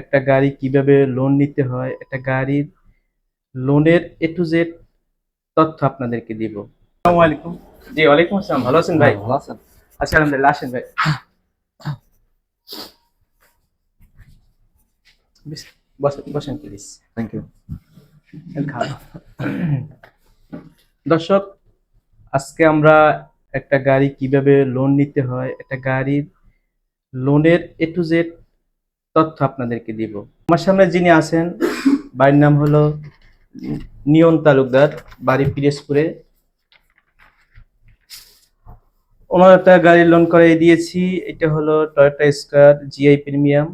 একটা গাড়ি কীভাবে লোন নিতে হয় একটা গাড়ির লোনের এ টু জেড তথ্য আপনাদেরকে দিব। আসসালামু আলাইকুম। জি ওয়ালাইকুম আসসালাম। ভালো আছেন ভাই? ভালো আছেন। আচ্ছা আলহামদুলিল্লাহ আসেন ভাই। বসেন বসেন প্লিজ থ্যাংক ইউ দর্শক আজকে আমরা একটা গাড়ি কীভাবে লোন নিতে হয় একটা গাড়ির লোনের এ টু জেড তথ্য আপনাদেরকে দিব। আমার সামনে যিনি আছেন, বাড়ির নাম হলো নিয়ন তালুকদার, বাড়ি পিরেজপুরে ওনার একটা গাড়ি লোন করে দিয়েছি। এটা হলো টয়োটা স্টার জিআই প্রিমিয়াম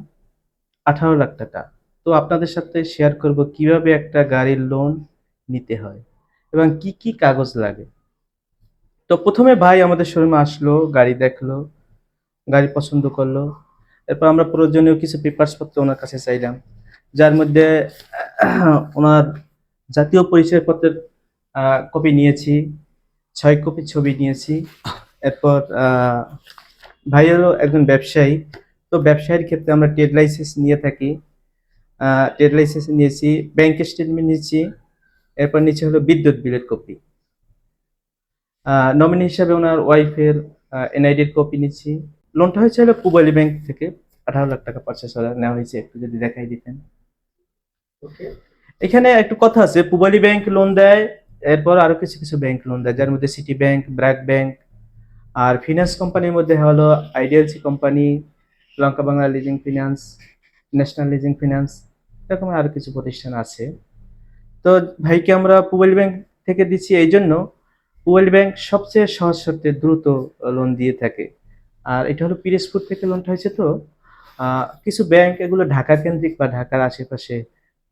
আঠারো লাখ টাকা। তো আপনাদের সাথে শেয়ার করব কীভাবে একটা গাড়ির লোন নিতে হয় এবং কি কি কাগজ লাগে। তো প্রথমে ভাই আমাদের শোরুমে আসলো, গাড়ি দেখল, গাড়ি পছন্দ করল। এরপর আমরা প্রয়োজনীয় কিছু পেপারস পত্র ওনার কাছে চাইলাম। যার মধ্যে ওনার জাতীয় পরিচয়পত্রের কপি নিয়েছি ছয় কপি ছবি নিয়েছি। এরপর আহ, ভাই হলো একজন ব্যবসায়ী। তো ব্যবসায়ীর ক্ষেত্রে আমরা ট্রেড লাইসেন্স নিয়ে থাকি। ট্রেড লাইসেন্স নিয়েছি ব্যাংক স্টেটমেন্ট নিয়েছি এরপর নিচে হলো বিদ্যুৎ বিলের কপি। নমিনি হিসাবে ওনার ওয়াইফের এনআইডির কপি নিচ্ছি লোনটা হয়েছে হলো পুবালি ব্যাংক থেকে। আঠারো লাখ টাকা পঞ্চাশ হাজার নেওয়া হয়েছে একটু যদি দেখাই দিতেন। এখানে একটু কথা আছে পুবালি ব্যাংক লোন দেয় এরপর আরও কিছু কিছু ব্যাংক লোন দেয় যার মধ্যে সিটি ব্যাংক ব্র্যাক ব্যাংক আর ফিনান্স কোম্পানির মধ্যে হলো IDLC company Lanka Bangla leasing finance national leasing finance এরকম আরও কিছু প্রতিষ্ঠান আছে। তো ভাইকে আমরা পুবালি ব্যাংক থেকে দিচ্ছি এই জন্য পুবালি ব্যাংক সবচেয়ে সহজ শর্তে দ্রুত লোন দিয়ে থাকে। আর এটা হলো পিরেজপুর থেকে লোনটা হয়েছে তো। কিছু ব্যাংক এগুলো ঢাকা কেন্দ্রিক বা ঢাকার আশেপাশে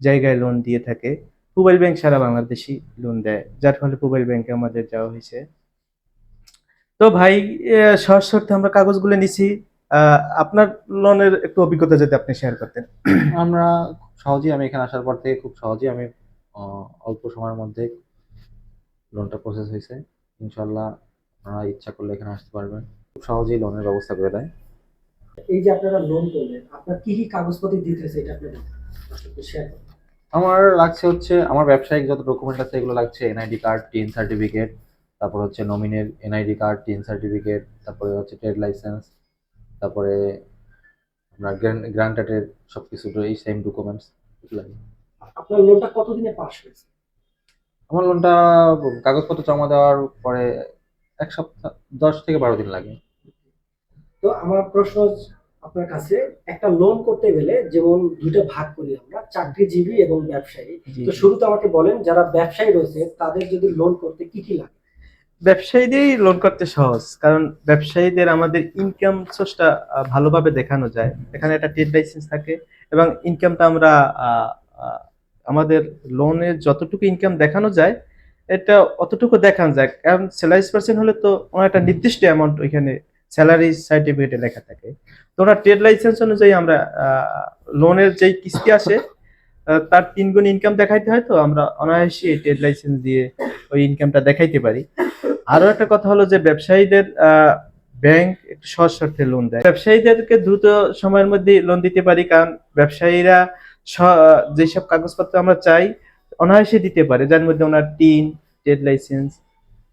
জায়গায় লোন দিয়ে থাকে। পুবাইল ব্যাংক সারা বাংলাদেশি লোন দেয়, যার ফলে পুবাইল ব্যাংকে আমাদের যাওয়া হয়েছে। তো ভাই সহজ শর্তে আমরা কাগজগুলো নিছি। আপনার লোনের একটু অভিজ্ঞতা যদি আপনি শেয়ার করতেন। আমরা খুব সহজেই, আমি এখানে আসার পর থেকে খুব সহজেই আমি অল্প সময়ের মধ্যে লোনটা প্রসেস হয়েছে। ইনশাল্লাহ আপনারা ইচ্ছা করলে এখানে আসতে পারবেন। খুব সহজেই লোনের ব্যবস্থা করে দেয়। এই যে আপনারা লোন করলেন আপনার কি কি কাগজপত্র দিতেছে এটা আপনি শেয়ার করুন। আমার লাগছে হচ্ছে আমার ব্যবসায়িক যত ডকুমেন্ট আছে এগুলো লাগছে এনআইডি কার্ড টিন সার্টিফিকেট তারপর হচ্ছে নমিনের এনআইডি কার্ড টিন সার্টিফিকেট তারপরে হচ্ছে ট্রেড লাইসেন্স তারপরে আপনার গ্রান্টেডের সব কিছু এই সেম ডকুমেন্টস লাগে। আপনার লোনটা কতদিনে পাস হয়েছে? আমার লোনটা কাগজপত্র জমা দেওয়ার পরে এক সপ্তাহ দশ থেকে বারো দিন লাগে। তো আমার প্রশ্ন আপনার কাছে একটা লোন করতে গেলে যেমন দুইটা ভাগ করি আমরা চাকরিজীবী এবং ব্যবসায়ী। তো শুরুতে আমাকে বলেন যারা ব্যবসায়ী রয়েছে তাদের যদি লোন করতে কি কি লাগে? ব্যবসায়ীদেরই লোন করতে সহজ কারণ ব্যবসায়ীদের আমাদের ইনকাম সোর্সটা ভালোভাবে দেখানো যায়। এখানে একটা ট্রেড লাইসেন্স থাকে এবং ইনকামটা আমরা আমাদের লোনের যতটুকু ইনকাম দেখানো যায় এটা অতটুকু দেখানো যায়। কারণ স্যালারিজ পার্সেন্ট হলে তো একটা নির্দিষ্ট অ্যামাউন্ট ওইখানে স্যালারি সার্টিফিকেটে লেখা থাকে। তো ওনার ট্রেড লাইসেন্স অনুযায়ী আমরা লোনের যেই কিস্তি আসে তার তিন গুণ ইনকাম দেখাইতে হয় তো আমরা অনায়াসে ট্রেড লাইসেন্স দিয়ে ওই ইনকামটা দেখাইতে পারি। আরও একটা কথা হলো যে ব্যবসায়ীদের ব্যাংক একটু সহজ শর্তে লোন দেয়। ব্যবসায়ীদেরকে দ্রুত সময়ের মধ্যে লোন দিতে পারি কারণ ব্যবসায়ীরা যেসব কাগজপত্র আমরা চাই অনায়াসে দিতে পারে, যার মধ্যে owner TIN trade license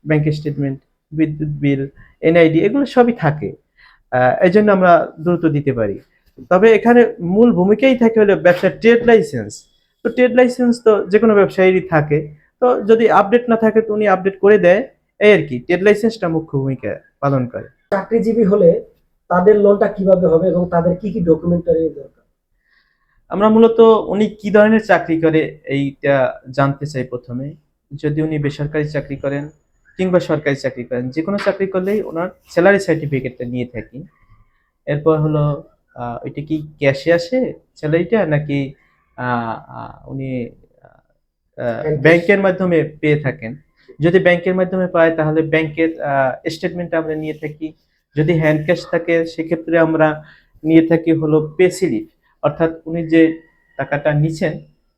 bank statement বিদ্যুৎ বিল এনআইডি এগুলো সবই থাকে। এই জন্য আমরা দ্রুত দিতে পারি। তবে এখানে মূল ভূমিকাই থাকে হলো ব্যবসার ট্রেড লাইসেন্স। তো ট্রেড লাইসেন্স তো যে কোনো ব্যবসায়ীরই থাকে। তো যদি আপডেট না থাকে তো উনি আপডেট করে দেয়। এই আর কি ট্রেড লাইসেন্সটা মুখ্য ভূমিকা পালন করে। চাকরিজীবী হলে তাদের লোনটা কীভাবে হবে এবং তাদের কি কি ডকুমেন্টারি দরকার? আমরা মূলত উনি কি ধরনের চাকরি করে এইটা জানতে চাই প্রথমে। যদি উনি বেসরকারি চাকরি করেন কিংবা সরকারি চাকরি করেন যে কোনো চাকরি করলেই ওনার স্যালারি সার্টিফিকেটটা নিয়ে থাকি। এরপর হলো ওইটা কি ক্যাশে আসে স্যালারিটা নাকি উনি ব্যাংকের মাধ্যমে পেয়ে থাকেন। যদি ব্যাংকের মাধ্যমে পায় তাহলে ব্যাংকের স্টেটমেন্ট আমরা নিয়ে থাকি। যদি হ্যান্ড ক্যাশ থাকে সেক্ষেত্রে আমরা নিয়ে থাকি হলো পে স্লিপ অর্থাৎ উনি যে টাকাটা নিছেন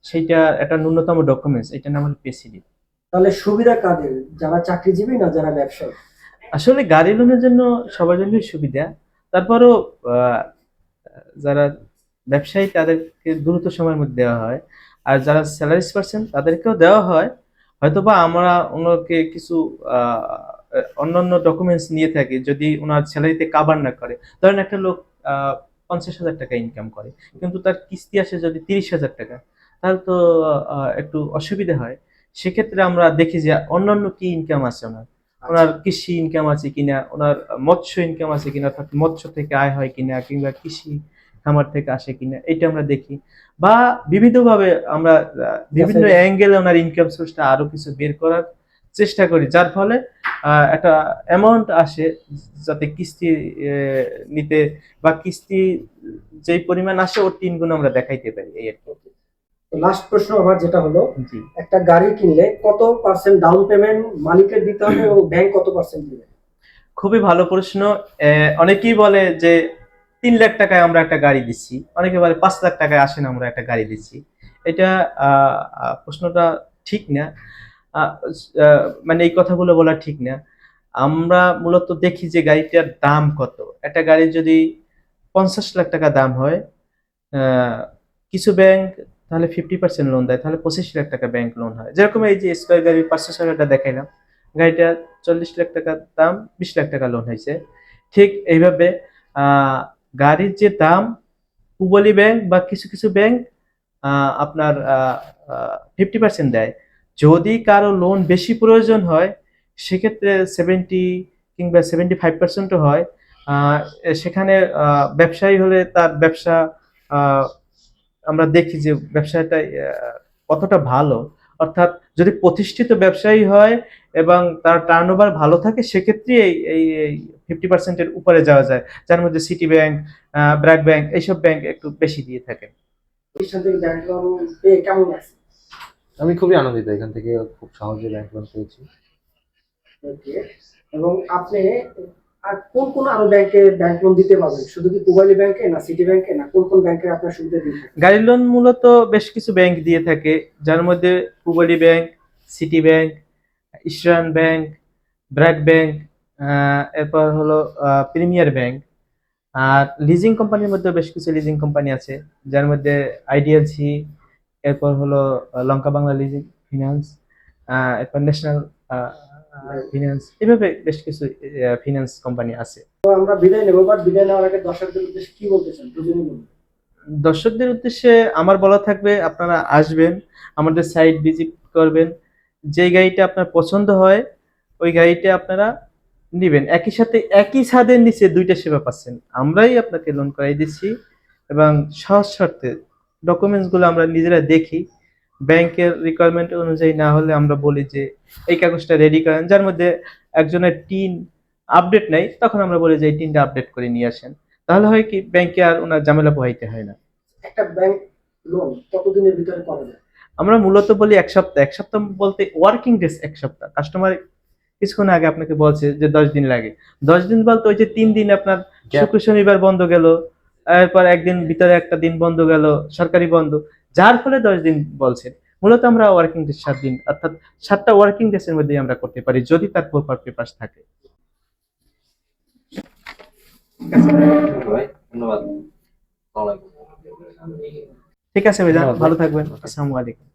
সেইটা একটা ন্যূনতম ডকুমেন্টস এটার নাম হলো পে স্লিপ তাহলে সুবিধা কাদের? যারা চাকরিজীবী না যারা ব্যবসায়ী আসলে গাড়ি লোনের জন্য সবার জন্যই সুবিধা। তারপরও যারা ব্যবসায়ী তাদেরকে দ্রুত সময়ের মধ্যে দেওয়া হয়। আর যারা স্যালারিস পার্সন তাদেরকেও দেওয়া হয়। হয়তোবা আমরা ওনাকে কিছু অন্যান্য ডকুমেন্টস নিয়ে থাকি, যদি ওনার স্যালারিতে কাবার না করে। ধরেন একটা লোক পঞ্চাশ হাজার টাকা ইনকাম করে, কিন্তু তার কিস্তি আসে যদি তিরিশ হাজার টাকা, তাহলে তো একটু অসুবিধা হয়। সেক্ষেত্রে আমরা দেখি যে অন্যান্য কি ইনকাম আছে ওনার? ওনার কৃষি ইনকাম আছে কিনা? ওনার মৎস্য ইনকাম আছে কিনা? অর্থাৎ মৎস্য থেকে আয় হয় কিনা? কিংবা কৃষি খামার থেকে আসে কিনা? এটা আমরা দেখি। বা বিভিন্নভাবে আমরা বিভিন্ন অ্যাঙ্গেলে ওনার ইনকাম সোর্সটা আরও কিছু বের করার চেষ্টা করি। যার ফলে আহ, একটা অ্যামাউন্ট আসে যাতে কিস্তি নিতে বা কিস্তি যেই পরিমাণ আসে ওর তিন গুণ আমরা দেখাইতে পারি এই আর কি। লাস্ট প্রশ্ন আমার যেটা হলো একটা গাড়ি কিনলে কত পার্সেন্ট ডাউন পেমেন্ট মালিকের দিতে হবে এবং ব্যাংক কত পার্সেন্ট দিবে? খুবই ভালো প্রশ্ন। অনেকেই বলে যে তিন লাখ টাকায় আমরা একটা গাড়ি দিচ্ছি। অনেকে বলে পাঁচ লাখ টাকায় আসেন আমরা একটা গাড়ি দিচ্ছি। এটা প্রশ্নটা ঠিক না। মানে এই কথাগুলো বলা ঠিক না। আমরা মূলত দেখি যে গাড়িটার দাম কত। একটা গাড়ি যদি পঞ্চাশ লাখ টাকা দাম হয় কিছু ব্যাংক তাহলে ফিফটি পার্সেন্ট লোন দেয়, তাহলে পঁচিশ লাখ টাকা ব্যাংক লোন হয়। যেরকম এই যে স্কোয়ার গাড়ির পাঁচশো টাকাটা দেখাইলাম, গাড়িটা চল্লিশ লাখ টাকার দাম, বিশ লাখ টাকা লোন হয়েছে। ঠিক এইভাবে গাড়ির যে দাম পুবলি ব্যাংক বা কিছু কিছু ব্যাংক আপনার ফিফটি পার্সেন্ট দেয়। যদি কারও লোন বেশি প্রয়োজন হয়, সেক্ষেত্রে সেভেন্টি কিংবা সেভেন্টি ফাইভ পার্সেন্টও হয়। সেখানে ব্যবসায়ী হলে তার ব্যবসা আমরা দেখি যে ব্যবসাটা কতটা ভালো। অর্থাৎ যদি প্রতিষ্ঠিত ব্যবসায়ী হয় এবং তার টার্ন ভালো থাকে সেক্ষেত্রে এই এই ফিফটি পার্সেন্টের উপরে যাওয়া যায়। যার মধ্যে সিটি ব্যাংক ব্র্যাক ব্যাংক এইসব ব্যাংক একটু বেশি দিয়ে থাকে। আমি খুবই আনন্দিত এখান থেকে খুব সহজে ব্যাংক লোন পেয়েছি। এবং আপনি আর কোন কোন আরও ব্যাংকে ব্যাংক লোন দিতে পারবেন শুধু কি পুবালি ব্যাংকে না সিটি ব্যাংকে না কোন কোন ব্যাংকে আপনার সুবিধা দিয়ে? গাড়ি লোন মূলত বেশ কিছু ব্যাংক দিয়ে থাকে, যার মধ্যে Pubali bank City Bank Eastern Bank BRAC Bank এরপর হলো প্রিমিয়ার ব্যাংক আর লিজিং কোম্পানির মধ্যে বেশ কিছু লিজিং কোম্পানি আছে, যার মধ্যে আইডিএলসি এরপর হলো লঙ্কা বাংলা লিজিং ফিনান্স এরপর ন্যাশনাল ফিনান্স এভাবে বেশ কিছু ফিনান্স কোম্পানি আছে। তো আমরা বিদায় নেব বাট বিদায় নেওয়ার আগে দর্শকদের উদ্দেশ্যে কি বলতে চান? দুজনই বলুন। দর্শকদের উদ্দেশ্যে আমার বলা থাকবে আপনারা আসবেন আমাদের সাইট ভিজিট করবেন। যে গাড়িটা আপনার পছন্দ হয় ওই গাড়িটা আপনারা নেবেন। একই সাথে একই ছাদের নিচে দুইটা সেবা পাচ্ছেন। আমরাই আপনাকে লোন করাই দিচ্ছি এবং সহজ শর্তে ডকুমেন্টসগুলো আমরা নিজেরা দেখি। ব্যাংকের রিকোয়ারমেন্ট অনুযায়ী না হলে আমরা বলি যে এই কাগজটা রেডি করেন। যার মধ্যে একজনের টিন আপডেট নেই তখন আমরা বলি যে এই টিনটা আপডেট করে নিয়ে আসেন। তাহলে হয় কি ব্যাংকে আর ওনার ঝামেলা পোহাইতে হয় না। একটা ব্যাংক লোন কতদিনের ভিতরে করা যায়? আমরা মূলত বলি এক সপ্তাহ। এক সপ্তাহ বলতে ওয়ার্কিং ডেজ এক সপ্তাহ। কাস্টমার কিছুক্ষণ আগে আপনাকে বলছে যে দশ দিন লাগে। দশ দিন বলতে ওই যে তিন দিন আপনার শুক্র শনিবার বন্ধ গেল। এরপর একদিন ভিতরে একটা দিন বন্ধ গেল সরকারি বন্ধ। যার ফলে দশ দিন বলছেন মূলত আমরা ওয়ার্কিং ডে সাত দিন অর্থাৎ সাতটা ওয়ার্কিং ডেসের এর মধ্যে আমরা করতে পারি যদি তার প্রপার পেপার থাকে। ভাই ধন্যবাদ ঠিক আছে ভাই। ভালো থাকবেন। আসসালামু আলাইকুম।